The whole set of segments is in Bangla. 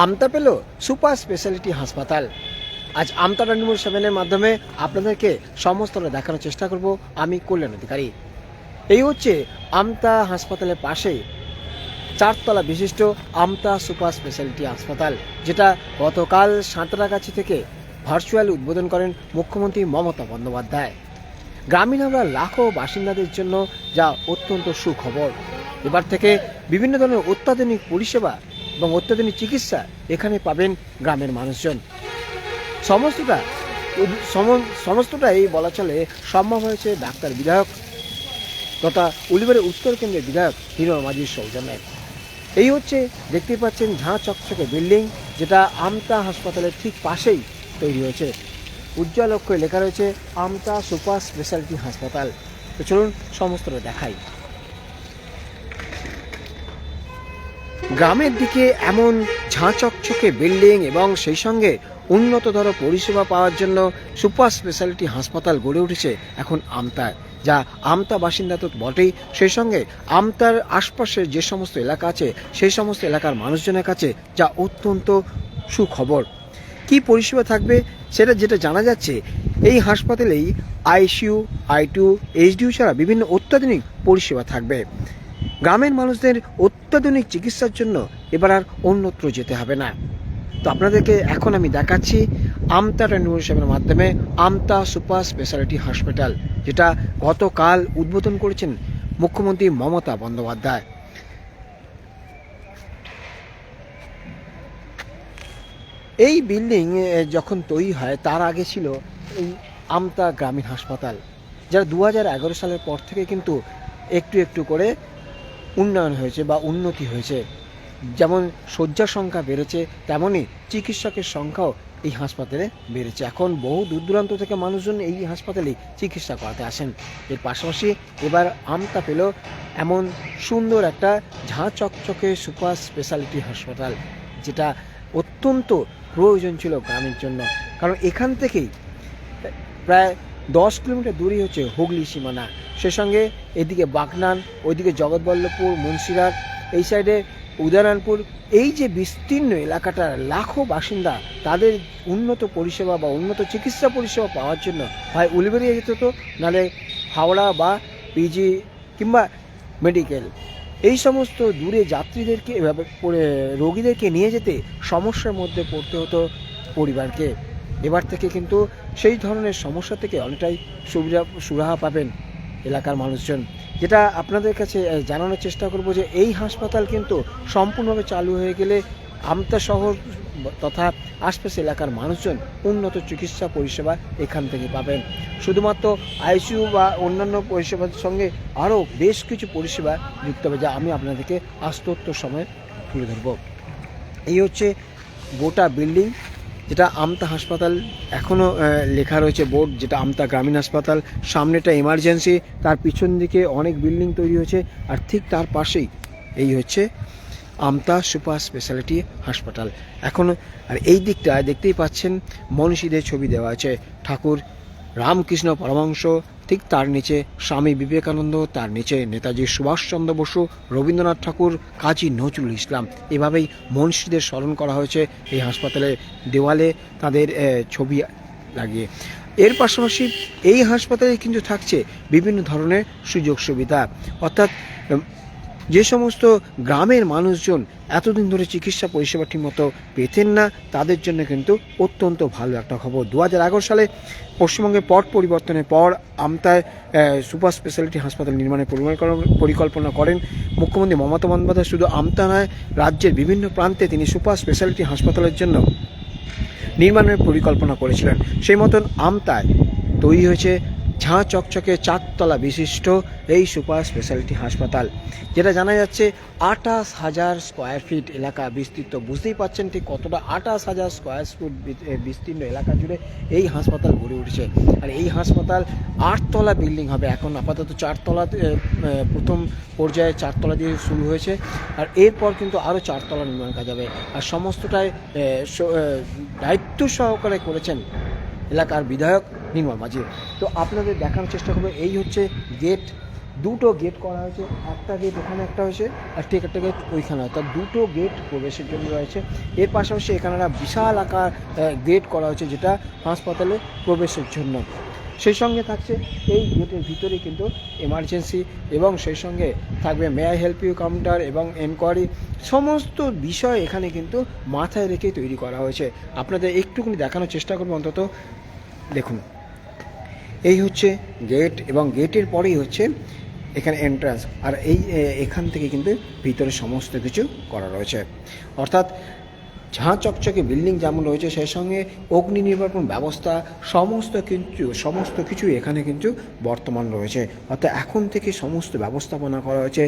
আমতা পেল সুপার স্পেশালিটি হাসপাতাল। আজ আমতা টোয়েন্টি সেভেনের মাধ্যমে আপনাদেরকে সমস্তটা দেখানোর চেষ্টা করব আমি কল্যাণ অধিকারী। এই হচ্ছে আমতা হাসপাতালের পাশে চারতলা বিশিষ্ট আমতা সুপার স্পেশালিটি হাসপাতাল, যেটা গতকাল সাঁতরাগাছি থেকে ভার্চুয়াল উদ্বোধন করেন মুখ্যমন্ত্রী মমতা বন্দ্যোপাধ্যায়। গ্রামীণ আমরা লাখো বাসিন্দাদের জন্য যা অত্যন্ত সুখবর। এবার থেকে বিভিন্ন ধরনের অত্যাধুনিক পরিষেবা এবং অত্যাধুনিক চিকিৎসা এখানে পাবেন গ্রামের মানুষজন। সমস্তটা সমস্তটাই বলা চলে সম্ভব হয়েছে ডাক্তার বিধায়ক তথা উলিবারের উত্তর কেন্দ্রের বিধায়ক হিরো মাঝির সৌজন্যে। এই হচ্ছে দেখতে পাচ্ছেন ঝাঁ চকচকে বিল্ডিং, যেটা আমতা হাসপাতালের ঠিক পাশেই তৈরি হয়েছে। উজ্জ্বল অক্ষরে লেখা রয়েছে, আমতা সুপার স্পেশালিটি হাসপাতাল। তো চলুন সমস্তটা দেখাই। গ্রামের দিকে এমন ঝাঁ চকচকে বিল্ডিং এবং সেই সঙ্গে উন্নততর পরিষেবা পাওয়ার জন্য সুপার স্পেশালিটি হাসপাতাল গড়ে উঠেছে এখন আমতায় যা আমতা বাসিন্দা তো বটেই। সেই সঙ্গে আমতার আশপাশের যে সমস্ত এলাকা আছে, সেই সমস্ত এলাকার মানুষজনের কাছে যা অত্যন্ত সুখবর। কি পরিষেবা থাকবে সেটা যেটা জানা যাচ্ছে, এই হাসপাতালেই আইসিইউ, আই টু এইচডিউ ছাড়া বিভিন্ন অত্যাধুনিক পরিষেবা থাকবে। গ্রামের মানুষদের অত্যাধুনিক চিকিৎসার জন্য এবার আর অন্যত্র যেতে হবে না। তো আপনাদেরকে এখন আমি দেখাচ্ছি আমতা রেনোভেশনের মাধ্যমে আমতা সুপার স্পেশালিটি হসপিটাল, যেটা গতকাল উদ্বোধন করেছেন মুখ্যমন্ত্রী মমতা বন্দ্যোপাধ্যায়। এই বিল্ডিং যখন তৈরি হয়, তার আগে ছিল এই আমতা গ্রামীণ হাসপাতাল, যারা দু হাজার এগারো সালের পর থেকে কিন্তু একটু একটু করে উন্নয়ন হয়েছে বা উন্নতি হয়েছে। যেমন শয্যার সংখ্যা বেড়েছে তেমনই চিকিৎসকের সংখ্যাও এই হাসপাতালে বেড়েছে। এখন বহু দূর দূরান্ত থেকে মানুষজন এই হাসপাতালে চিকিৎসা করাতে আসেন। এর পাশাপাশি এবার আমতা পেল এমন সুন্দর একটা ঝাঁ চকচকে সুপার স্পেশালিটি হাসপাতাল, যেটা অত্যন্ত প্রয়োজন ছিল গ্রামের জন্য। কারণ এখান থেকেই প্রায় দশ কিলোমিটার দূরেই হচ্ছে হুগলি সীমানা। সে সঙ্গে এদিকে বাগনান, ওইদিকে জগৎবল্লভপুর মুন্সিরহাট এই সাইডে উদয়নারায়ণপুর এই যে বিস্তীর্ণ এলাকাটার লাখো বাসিন্দা তাদের উন্নত পরিষেবা বা উন্নত চিকিৎসা পরিষেবা পাওয়ার জন্য হয় উলিবেরিয়া যেতে হতো নাহলে হাওড়া বা পিজি কিংবা মেডিকেল। এই সমস্ত দূরে যাত্রীদেরকে রোগীদেরকে নিয়ে যেতে সমস্যার মধ্যে পড়তে হতো পরিবারকে। এবার থেকে কিন্তু সেই ধরনের সমস্যা থেকে অনেকটাই সুবিধা সুরাহা পাবেন এলাকার মানুষজন। যেটা আপনাদের কাছে জানানোর চেষ্টা করব যে এই হাসপাতাল কিন্তু সম্পূর্ণভাবে চালু হয়ে গেলে আমতা শহর তথা আশপাশ এলাকার মানুষজন উন্নত চিকিৎসা পরিষেবা এখান থেকে পাবেন। শুধুমাত্র আইসিইউ বা অন্যান্য পরিষেবার সঙ্গে আরও বেশ কিছু পরিষেবা যুক্ত হবে, যা আমি আপনাদেরকে আস্তত্ব সময় তুলে ধরব। এই হচ্ছে গোটা বিল্ডিং যেটা আমতা হাসপাতাল এখনও লেখা রয়েছে বোর্ড, যেটা আমতা গ্রামীণ হাসপাতাল। সামনেটা এমার্জেন্সি তার পিছন দিকে অনেক বিল্ডিং তৈরি হয়েছে, আর ঠিক তার পাশেই এই হচ্ছে আমতা সুপার স্পেশালিটি হাসপাতাল। এখন, আর এই দিকটা দেখতেই পাচ্ছেন, মনীষীদের ছবি দেওয়া আছে। ঠাকুর রামকৃষ্ণ পরমাংশ ঠিক তার নিচে স্বামী বিবেকানন্দ, তার নিচে নেতাজি সুভাষচন্দ্র বসু, রবীন্দ্রনাথ ঠাকুর, কাজী নজরুল ইসলাম। এভাবেই মনীষীদের স্মরণ করা হয়েছে এই হাসপাতালে, দেওয়ালে তাদের ছবি লাগিয়ে। এর পাশাপাশি এই হাসপাতালে কিন্তু থাকছে বিভিন্ন ধরনের সুযোগ সুবিধা অর্থাৎ যে সমস্ত গ্রামের মানুষজন এতদিন ধরে চিকিৎসা পরিষেবা ঠিকমতো পেতেন না, তাদের জন্য কিন্তু অত্যন্ত ভালো একটা খবর। দু হাজার এগারো সালে পশ্চিমবঙ্গে পট পরিবর্তনের পর আমতায় সুপার স্পেশালিটি হাসপাতাল নির্মাণের পরিকল্পনা- পরিকল্পনা করেন মুখ্যমন্ত্রী মমতা বন্দ্যোপাধ্যায়। শুধু আমতা নয়, রাজ্যের বিভিন্ন প্রান্তে তিনি সুপার স্পেশালিটি হাসপাতালের জন্য নির্মাণের পরিকল্পনা করেছিলেন। সেই মতন আমতায় তৈরি হয়েছে ঝাঁ চকচকে চারতলা বিশিষ্ট এই সুপার স্পেশালিটি হাসপাতাল, যেটা জানা যাচ্ছে আঠাশ হাজার স্কোয়ার ফিট এলাকা বিস্তৃত। বুঝতেই পাচ্ছেন ঠিক কতটা আঠাশ হাজার স্কোয়ার ফুট বিস্তীর্ণ এলাকা জুড়ে এই হাসপাতাল গড়ে উঠছে। আর এই হাসপাতাল আটতলা বিল্ডিং হবে এখন, আপাতত চারতলা প্রথম পর্যায়ে চারতলা দিয়ে শুরু হয়েছে। আর এরপর কিন্তু আরও চারতলা নির্মাণ কাজ হবে। আর সমস্তটাই দায়িত্ব সহকারে করেছেন এলাকার বিধায়ক নির্মল মাঝি তো আপনাদের দেখানোর চেষ্টা করব, এই হচ্ছে গেট দুটো গেট করা হয়েছে, একটা গেট ওখানে, একটা হয়েছে, আর ঠিক একটা গেট ওইখানে অর্থাৎ দুটো গেট প্রবেশের জন্য রয়েছে। এর পাশাপাশি এখানে একটা বিশাল আকার গেট করা হয়েছে, যেটা হাসপাতালে প্রবেশের জন্য। সেই সঙ্গে থাকছে, এই গেটের ভিতরে কিন্তু এমার্জেন্সি এবং সেই সঙ্গে থাকবে may I help you counter এবং এনকোয়ারি সমস্ত বিষয় এখানে কিন্তু মাথায় রেখে তৈরি করা হয়েছে। আপনাদের একটুখানি দেখানোর চেষ্টা করব অন্তত। দেখুন। এই হচ্ছে গেট এবং গেটের পরেই হচ্ছে এখানে এন্ট্রান্স আর এই এখান থেকে কিন্তু ভিতরে সমস্ত কিছু করা রয়েছে। অর্থাৎ ঝাঁ চকচকে বিল্ডিং যেমন রয়েছে, সেই সঙ্গে অগ্নি নির্বাপন ব্যবস্থা সমস্ত কিছু সমস্ত কিছু এখানে কিন্তু বর্তমান রয়েছে। অর্থাৎ এখন থেকে সমস্ত ব্যবস্থাপনা করা হয়েছে।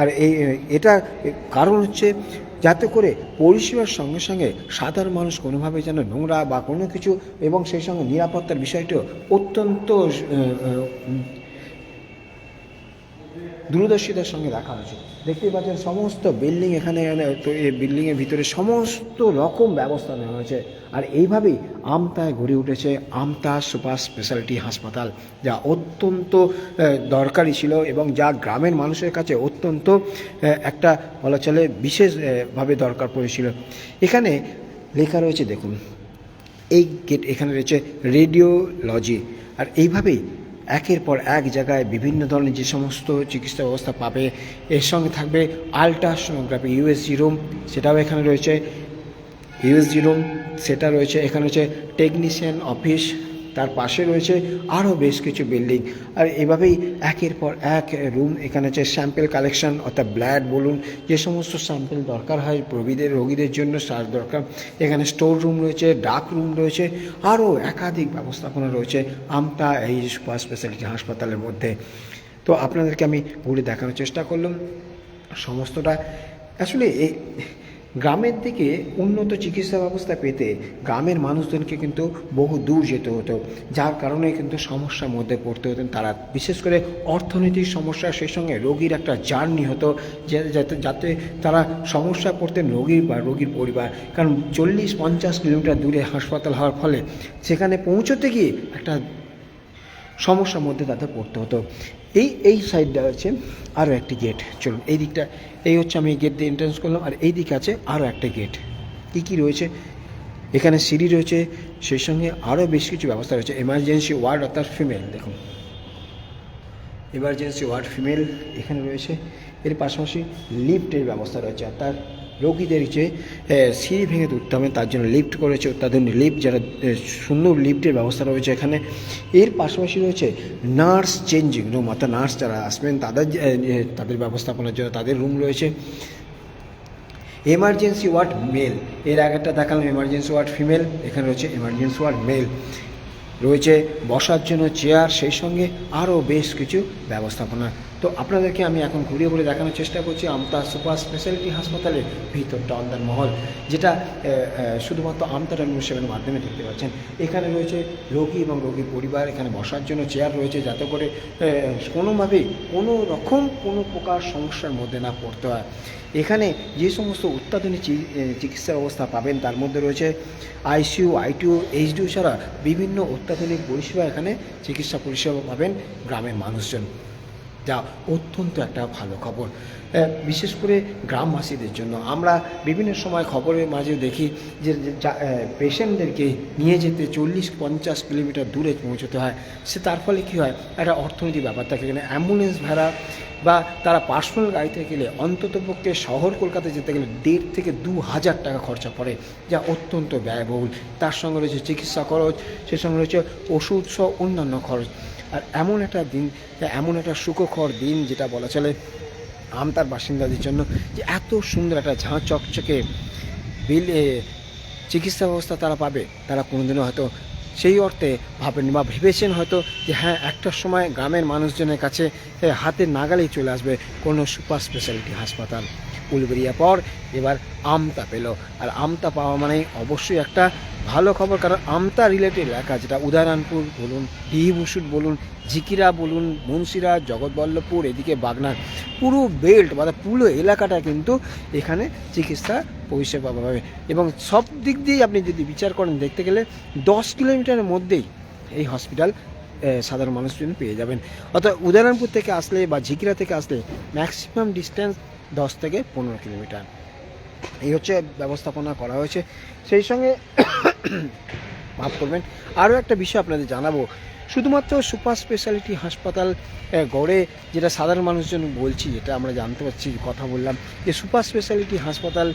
আর এই এটা কারণ হচ্ছে যাতে করে পরিষেবার সঙ্গে সঙ্গে সাধারণ মানুষ কোনোভাবে যেন নোংরা বা কোনো কিছু এবং সেই সঙ্গে নিরাপত্তার বিষয়টিও অত্যন্ত দূরদর্শিতার সঙ্গে রাখা হয়েছে। দেখতেই পাচ্ছেন সমস্ত বিল্ডিং এখানে এখানে এই বিল্ডিংয়ের ভিতরে সমস্ত রকম ব্যবস্থা নেওয়া হয়েছে। আর এইভাবেই আমতায় গড়ে উঠেছে আমতা সুপার স্পেশালিটি হাসপাতাল, যা অত্যন্ত দরকারি ছিল এবং যা গ্রামের মানুষের কাছে অত্যন্ত একটা বলা চলে বিশেষভাবে দরকার পড়েছিল। এখানে লেখা রয়েছে, দেখুন, এই গেট এখানে রয়েছে রেডিওলজি। আর এইভাবেই একের পর এক জায়গায় বিভিন্ন ধরনের যে সমস্ত চিকিৎসা ব্যবস্থা পাবে, এর সঙ্গে থাকবে আলট্রাসোনোগ্রাফি ইউএসজি রুম সেটাও এখানে রয়েছে। ইউএসজি রুম সেটা রয়েছে, এখানে রয়েছে টেকনিশিয়ান অফিস তার পাশে রয়েছে আরও বেশ কিছু বিল্ডিং। আর এভাবেই একের পর এক রুম এখানে হচ্ছে স্যাম্পেল কালেকশন অর্থাৎ ব্লাড বলুন, যে সমস্ত স্যাম্পেল দরকার হয় প্রবীদের, রোগীদের জন্য সার দরকার। এখানে স্টোর রুম রয়েছে ডাক রুম রয়েছে, আরও একাধিক ব্যবস্থাপনা রয়েছে আমতা এই সুপার স্পেশালিটি হাসপাতালের মধ্যে। তো আপনাদেরকে আমি ঘুরে দেখানোর চেষ্টা করলাম। সমস্তটা, আসলে এই গ্রামের দিকে উন্নত চিকিৎসা ব্যবস্থা পেতে গ্রামের মানুষজনকে কিন্তু বহু দূর যেতে হতো, যার কারণে কিন্তু সমস্যার মধ্যে পড়তে হতেন তারা। বিশেষ করে অর্থনৈতিক সমস্যা, সেই সঙ্গে রোগীর একটা জার্নি হতো যাতে যাতে তারা সমস্যা পড়তেন রোগীর বা রোগীর পরিবার। কারণ চল্লিশ পঞ্চাশ কিলোমিটার দূরে হাসপাতাল হওয়ার ফলে সেখানে পৌঁছতে গিয়ে একটা সমস্যার মধ্যে তাদের পড়তে হতো। এই এই সাইডটা হচ্ছে আরও একটি গেট চলুন, এই দিকটা, এই হচ্ছে আমি গেট দিয়ে এন্ট্রান্স করলাম, আর এই দিকে আছে আরও একটা গেট কী কী রয়েছে? এখানে সিঁড়ি রয়েছে, সেই সঙ্গে আরও বেশ কিছু ব্যবস্থা রয়েছে। এমার্জেন্সি ওয়ার্ড অর্থাৎ ফিমেল দেখুন। এমার্জেন্সি ওয়ার্ড ফিমেল এখানে রয়েছে। এর পাশাপাশি লিফটের ব্যবস্থা রয়েছে, অর্থাৎ রোগীদের যে সিঁড়ি ভেঙে উঠতে হবে, তার জন্য লিফট করেছে অত্যাধুনিক লিফট যারা সুন্দর লিফটের ব্যবস্থা রয়েছে এখানে। এর পাশাপাশি রয়েছে নার্স চেঞ্জিং রুম অর্থাৎ নার্স যারা আসবেন, তাদের তাদের ব্যবস্থাপনার জন্য তাদের রুম রয়েছে। এমার্জেন্সি ওয়ার্ড মেল এর আগেরটা দেখালাম এমার্জেন্সি ওয়ার্ড ফিমেল এখানে রয়েছে এমার্জেন্সি ওয়ার্ড মেল রয়েছে, বসার জন্য চেয়ার সেই সঙ্গে আরও বেশ কিছু ব্যবস্থাপনা তো আপনাদেরকে আমি এখন ঘুরিয়ে ঘুরে দেখানোর চেষ্টা করছি আমতা সুপার স্পেশালিটি হাসপাতালের ভিতরটা অন্দার মহল, যেটা শুধুমাত্র আমতা রেলওয়ে সেভেনের মাধ্যমে দেখতে পাচ্ছেন। এখানে রয়েছে রোগী এবং রোগীর পরিবার, এখানে বসার জন্য চেয়ার রয়েছে যাতে করে কোনোভাবেই কোনো রকম কোনো প্রকার সমস্যার মধ্যে না পড়তে হয়। এখানে যে সমস্ত অত্যাধুনিক চিকিৎসা ব্যবস্থা পাবেন, তার মধ্যে রয়েছে আইসিইউ আইটিউ এইচডিউ ছাড়া বিভিন্ন অত্যাধুনিক পরিষেবা এখানে চিকিৎসা পরিষেবা পাবেন গ্রামের মানুষজন। যা অত্যন্ত একটা ভালো খবর। বিশেষ করে গ্রামবাসীদের জন্য। আমরা বিভিন্ন সময় খবরের মাঝে দেখি যে পেশেন্টদেরকে নিয়ে যেতে চল্লিশ, পঞ্চাশ কিলোমিটার দূরে পৌঁছতে হয়। সে তার ফলে কী হয়? একটা অর্থনৈতিক ব্যাপার থাকে। এখানে অ্যাম্বুলেন্স ভাড়া বা তারা পার্সোনাল গাড়িতে গেলে অন্ততপক্ষে শহর কলকাতায় যেতে গেলে দেড় থেকে দু হাজার টাকা খরচা পড়ে, যা অত্যন্ত ব্যয়বহুল। তার সঙ্গে রয়েছে চিকিৎসা খরচ, সে সঙ্গে রয়েছে ওষুধ সহ অন্যান্য খরচ। আর এমন একটা দিন এমন একটা সুখকর দিন যেটা বলা চলে আমতার বাসিন্দাদের জন্য যে এত সুন্দর একটা ঝাঁ চকচকে বিল চিকিৎসা ব্যবস্থা তারা পাবে। তারা কোনোদিনও হয়তো সেই অর্থে ভাবেন বা ভেবেছেন হয়তো যে হ্যাঁ একটা সময় গ্রামের মানুষজনের কাছে এ, হাতের নাগালেই চলে আসবে কোনো সুপার স্পেশালিটি হাসপাতাল। উলবেরিয়া পর এবার আমতা পেল। আর আমতা পাওয়া মানে অবশ্যই একটা ভালো খবর, কারণ আমতা রিলেটেড এলাকা, যেটা উদয়নারায়ণপুর বলুন ডিহিবুসুর বলুন, ঝিকিরা বলুন, মুন্সিরা, জগৎবল্লভপুর, এদিকে বাগনান, পুরো বেল্ট বা পুরো এলাকাটা কিন্তু এখানে চিকিৎসা পরিষেবা পাবে। এবং সব দিক দিয়েই আপনি যদি বিচার করেন, দেখতে গেলে দশ কিলোমিটারের মধ্যেই এই হসপিটাল সাধারণ মানুষজন পেয়ে যাবেন। অর্থাৎ উদয়নারায়ণপুর থেকে আসলে বা ঝিকিরা থেকে আসলে ম্যাক্সিমাম ডিস্টেন্স দশ থেকে পনেরো কিলোমিটার। এই হচ্ছে ব্যবস্থাপনা করা হয়েছে। সেই সঙ্গে মাফ করবেন। আরও একটা বিষয় আপনাদের জানাব। শুধুমাত্র সুপার স্পেশালিটি হাসপাতাল গড়ে যেটা সাধারণ মানুষজন বলছি, যেটা আমরা জানতে পারছি, কথা বললাম, যে সুপার স্পেশালিটি হাসপাতাল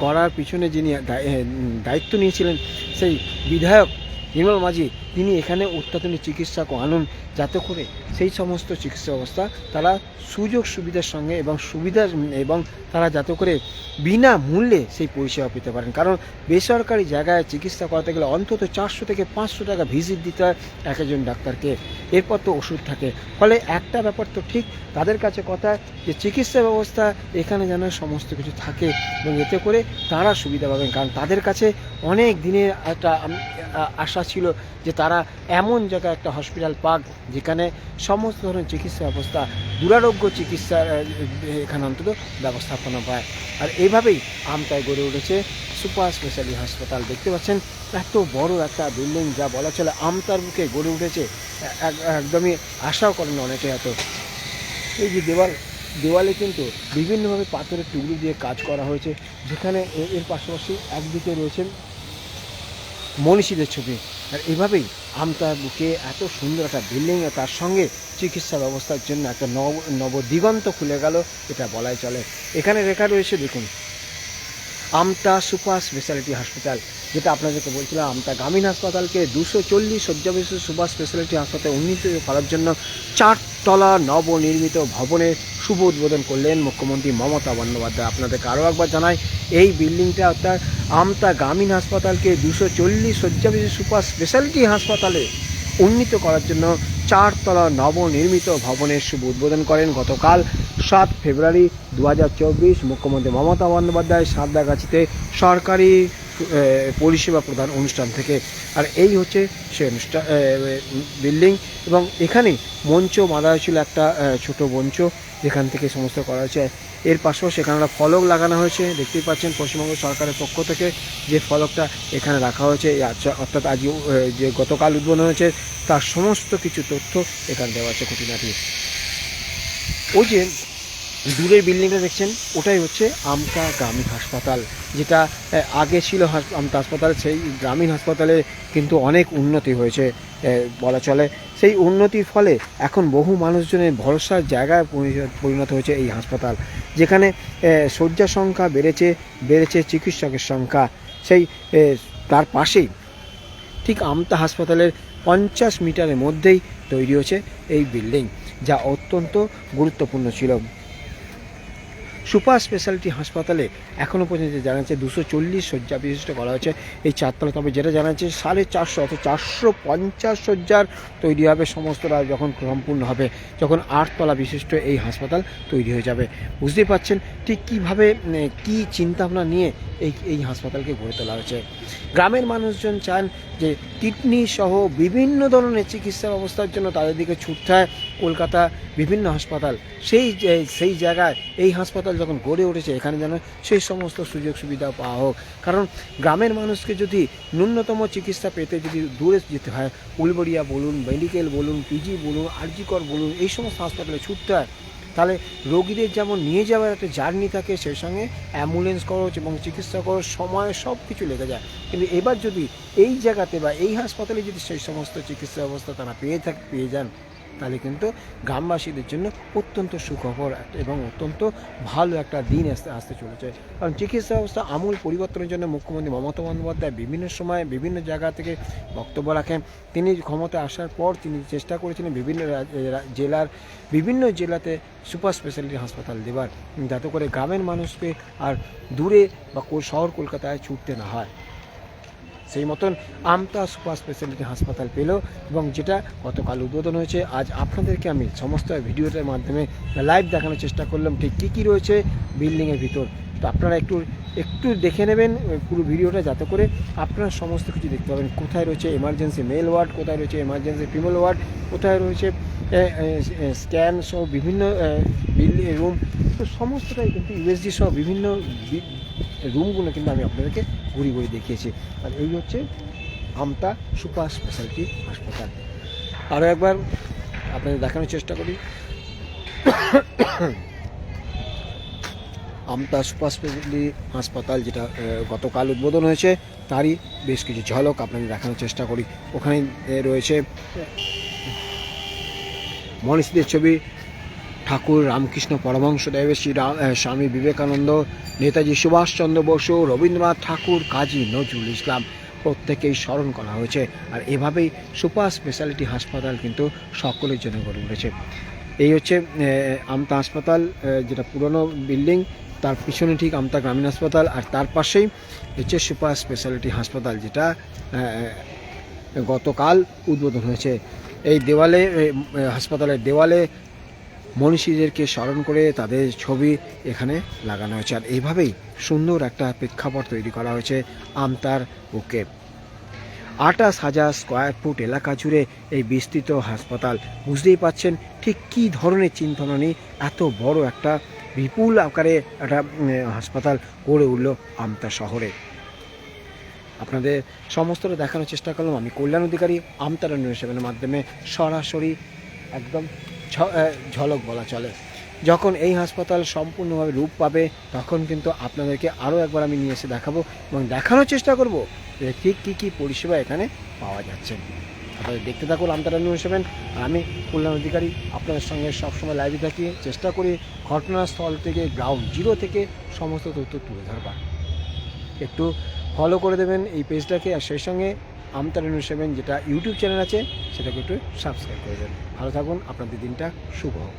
গড়ার পিছনে যিনি দায়- দায়িত্ব নিয়েছিলেন, সেই বিধায়ক নির্মল মাঝি তিনি এখানে অত্যাধুনিক চিকিৎসক আনুন, যাতে করে সেই সমস্ত চিকিৎসা ব্যবস্থা তারা সুযোগ সুবিধার সঙ্গে এবং সুবিধার, এবং তারা যাতে করে বিনা মূল্যে সেই পরিষেবা পেতে পারেন। কারণ বেসরকারি জায়গায় চিকিৎসা করাতে গেলে অন্তত চারশো থেকে পাঁচশো টাকা ভিজিট দিতে হয় এক একজন ডাক্তারকে। এরপর তো ওষুধ থাকে। ফলে একটা ব্যাপার তো ঠিক, তাদের কাছে কথা যে চিকিৎসা ব্যবস্থা এখানে যেন সমস্ত কিছু থাকে এবং এতে করে তারা সুবিধা পাবেন। কারণ তাদের কাছে অনেক দিনের একটা আশা ছিল যে তারা এমন জায়গায় একটা হসপিটাল পাক যেখানে সমস্ত ধরনের চিকিৎসা ব্যবস্থা, দুরারোগ্য চিকিৎসা এখানে অন্তত ব্যবস্থাপনা পায়। আর এইভাবেই আমতায় গড়ে উঠেছে সুপার স্পেশালি হাসপাতাল। দেখতে পাচ্ছেন, এত বড় একটা বিল্ডিং যা বলা চলে আমতার বুকে গড়ে উঠেছে। একদমই আশাও করেন অনেকে এত। এই যে দেওয়াল, দেওয়ালে কিন্তু বিভিন্নভাবে পাথরের টুকরো দিয়ে কাজ করা হয়েছে। যেখানে এর পাশাপাশি একদিকে রয়েছেন মনীষীদের ছবি। আর এভাবেই আমতার বুকে এত সুন্দর একটা বিল্ডিং তার সঙ্গে চিকিৎসা ব্যবস্থার জন্য একটা নব নবদিগন্ত খুলে গেল, এটা বলাই চলে। এখানে রেখা রয়েছে, দেখুন, আমতা সুপার স্পেশালিটি হাসপাতাল যেটা আপনাদেরকে বলছিলাম, আমতা গ্রামীণ হাসপাতালকে দুশো চল্লিশ শয্যা সুপার স্পেশালিটি হাসপাতাল উন্নীত করার জন্য চারতলা নবনির্মিত ভবনের শুভ উদ্বোধন করলেন মুখ্যমন্ত্রী মমতা বন্দ্যোপাধ্যায়। আপনাদেরকে আরও একবার জানাই, এই বিল্ডিংটা অর্থাৎ আমতা গ্রামীণ হাসপাতালকে দুশো চল্লিশ শয্যা বিশিষ্ট সুপার স্পেশালিটি হাসপাতালে উন্নীত করার জন্য চারতলা নবনির্মিত ভবনের শুভ উদ্বোধন করেন গতকাল সাত ফেব্রুয়ারি দু হাজার চব্বিশ। মুখ্যমন্ত্রী মমতা বন্দ্যোপাধ্যায় সাঁতরাগাছিতে সরকারি পরিষেবা প্রদান অনুষ্ঠান থেকে। আর এই হচ্ছে সে অনুষ্ঠান বিল্ডিং এবং এখানে মঞ্চ বাঁধা হয়েছিল একটা ছোট মঞ্চ। যেখান থেকে সমস্ত করা হয়েছে। এর পাশাপাশি এখানে একটা ফলক লাগানো হয়েছে। দেখতেই পাচ্ছেন পশ্চিমবঙ্গ সরকারের পক্ষ থেকে যে ফলকটা এখানে রাখা হয়েছে অর্থাৎ আজ যে গতকাল উদ্বোধন হয়েছে, তার সমস্ত কিছু তথ্য এখানে দেওয়া আছে খুঁটিনাটি। ওই যে দূরের বিল্ডিংটা দেখছেন, ওটাই হচ্ছে আমতা গ্রামীণ হাসপাতাল, যেটা আগে ছিল আমতা হাসপাতাল, সেই গ্রামীণ হাসপাতালে কিন্তু অনেক উন্নতি হয়েছে বলা চলে। সেই উন্নতির ফলে এখন বহু মানুষজনের ভরসার জায়গায় পরিণত হয়েছে এই হাসপাতাল, যেখানে শয্যা সংখ্যা বেড়েছে বেড়েছে চিকিৎসকের সংখ্যা। সেই তার পাশেই ঠিক আমতা হাসপাতালের পঞ্চাশ মিটারের মধ্যেই তৈরি হয়েছে এই বিল্ডিং, যা অত্যন্ত গুরুত্বপূর্ণ ছিল। সুপার স্পেশালিটি হাসপাতালে এখনও পর্যন্ত জানা যাচ্ছে দুশো চল্লিশ শয্যা বিশিষ্ট করা হয়েছে। এই চারতলা, তবে যেটা জানাচ্ছে সাড়ে চারশো অর্থাৎ চারশো পঞ্চাশ শয্যার তৈরি হবে, সমস্তটা যখন সম্পূর্ণ হবে, যখন আটতলা বিশিষ্ট এই হাসপাতাল তৈরি হয়ে যাবে। বুঝতেই পারছেন ঠিক কীভাবে কী চিন্তাভাবনা নিয়ে এই এই হাসপাতালকে গড়ে তোলা হয়েছে। গ্রামের মানুষজন চান যে কিডনি সহ বিভিন্ন ধরনের চিকিৎসা ব্যবস্থার জন্য তাদের দিকে ছুটতে হয় কলকাতা বিভিন্ন হাসপাতাল। সেই সেই জায়গায় এই হাসপাতাল যখন গড়ে উঠেছে, এখানে যেন সেই সমস্ত সুযোগ সুবিধা পাওয়া হোক। কারণ গ্রামের মানুষকে যদি ন্যূনতম চিকিৎসা পেতে যদি দূরে যেতে হয়, উলবড়িয়া বলুন, মেডিকেল বলুন, পিজি বলুন, আরজিকর বলুন, এই সমস্ত হাসপাতালে ছুটতে হয় তাহলে রোগীদের যেমন নিয়ে যাওয়ার একটা জার্নি থাকে, সেই সঙ্গে অ্যাম্বুলেন্স খরচ এবং চিকিৎসা খরচ, সময় সব কিছু লেগে যায়। কিন্তু এবার যদি এই জায়গাতে বা এই হাসপাতালে যদি সেই সমস্ত চিকিৎসা ব্যবস্থা তারা পেয়ে থাক, পেয়ে যান তাহলে কিন্তু গ্রামবাসীদের জন্য অত্যন্ত সুখবর এবং অত্যন্ত ভালো একটা দিন আসতে আসতে চলেছে। কারণ চিকিৎসা ব্যবস্থা আমূল পরিবর্তনের জন্য মুখ্যমন্ত্রী মমতা বন্দ্যোপাধ্যায় বিভিন্ন সময় বিভিন্ন জায়গা থেকে বক্তব্য রাখেন। তিনি ক্ষমতা আসার পর তিনি চেষ্টা করেছিলেন বিভিন্ন জেলার বিভিন্ন জেলাতে সুপার স্পেশালিটি হাসপাতাল দেবার। যাতে করে গ্রামের মানুষকে আর দূরে বা শহর কলকাতায় ছুটতে না হয়। সেই মতন আমতা সুপার স্পেশালিটি হাসপাতাল পেল এবং যেটা গতকাল উদ্বোধন হয়েছে, আজ আপনাদেরকে আমি সমস্ত ভিডিওটার মাধ্যমে লাইভ দেখানোর চেষ্টা করলাম, ঠিক কী কী রয়েছে বিল্ডিংয়ের ভিতর। তো আপনারা একটু একটু দেখে নেবেন পুরো ভিডিওটা যাতে করে আপনারা সমস্ত কিছু দেখতে পাবেন। কোথায় রয়েছে এমার্জেন্সি মেল ওয়ার্ড কোথায় রয়েছে এমার্জেন্সি ফিমেল ওয়ার্ড কোথায় রয়েছে স্ক্যান সহ বিভিন্ন বিল্ডিং রুম তো সমস্তটাই কিন্তু ইউএসডি সহ বিভিন্ন রুমগুলো কিন্তু আমি আপনাদেরকে ঘুরি ঘুরি দেখিয়েছি। আর এই হচ্ছে আমতা সুপার স্পেশালিটি হাসপাতাল। আরও একবার আপনাদের দেখানোর চেষ্টা করি। আমতা সুপার স্পেশালিটি হাসপাতাল যেটা গতকাল উদ্বোধন হয়েছে, তারই বেশ কিছু ঝলক আপনাদের দেখানোর চেষ্টা করি। ওখানে রয়েছে মনীষীদের ছবি, ঠাকুর রামকৃষ্ণ পরমহংসদেব, শ্রী স্বামী বিবেকানন্দ, নেতাজি সুভাষচন্দ্র বসু, রবীন্দ্রনাথ ঠাকুর, কাজী নজরুল ইসলাম প্রত্যেকেই স্মরণ করা হয়েছে। আর এভাবেই সুপার স্পেশালিটি হাসপাতাল কিন্তু সকলের জন্য গড়ে উঠেছে। এই হচ্ছে আমতা হাসপাতাল যেটা পুরনো বিল্ডিং তার পিছনে ঠিক আমতা গ্রামীণ হাসপাতাল আর তার পাশেই হচ্ছে সুপার স্পেশালিটি হাসপাতাল যেটা গতকাল উদ্বোধন হয়েছে। এই দেওয়ালে হাসপাতালের দেওয়ালে মনীষীদেরকে স্মরণ করে তাদের ছবি এখানে লাগানো হয়েছে। আর এইভাবেই সুন্দর একটা প্রেক্ষাপট তৈরি করা হয়েছে আমতার বুকে। আটাশ হাজার স্কোয়ার ফুট এলাকা জুড়ে এই বিস্তৃত হাসপাতাল। বুঝতেই পাচ্ছেন ঠিক কী ধরনের চিন্তনা নিয়ে এত বড় একটা বিপুল আকারে একটা হাসপাতাল গড়ে উঠল আমতা শহরে। আপনাদের সমস্তটা দেখানোর চেষ্টা করলাম। আমি কল্যাণ অধিকারী আমতারা নিউজ সেভেনের মাধ্যমে সরাসরি একদম ঝলক বলা চলে। যখন এই হাসপাতাল সম্পূর্ণভাবে রূপ পাবে, তখন কিন্তু আপনাদেরকে আরও একবার আমি নিয়ে এসে দেখাবো এবং দেখানোর চেষ্টা করব যে ঠিক কী কী পরিষেবা এখানে পাওয়া যাচ্ছে। আপনাদের দেখতে থাকুন আমতারা নিউজ সেভেন। আর আমি কল্যাণ অধিকারী, আপনাদের সঙ্গে সবসময় লাইভে থাকি। চেষ্টা করি ঘটনাস্থল থেকে গ্রাউন্ড জিরো থেকে সমস্ত তথ্য তুলে ধরবার। একটু ফলো করে দেবেন এই পেজটাকে আর সেই সঙ্গে আমতারা নিউজ সেভেন যেটা ইউটিউব চ্যানেল আছে, সেটাকে একটু সাবস্ক্রাইব করে দেবেন। ভালো থাকুন, আপনাদের দিনটা শুভ হোক।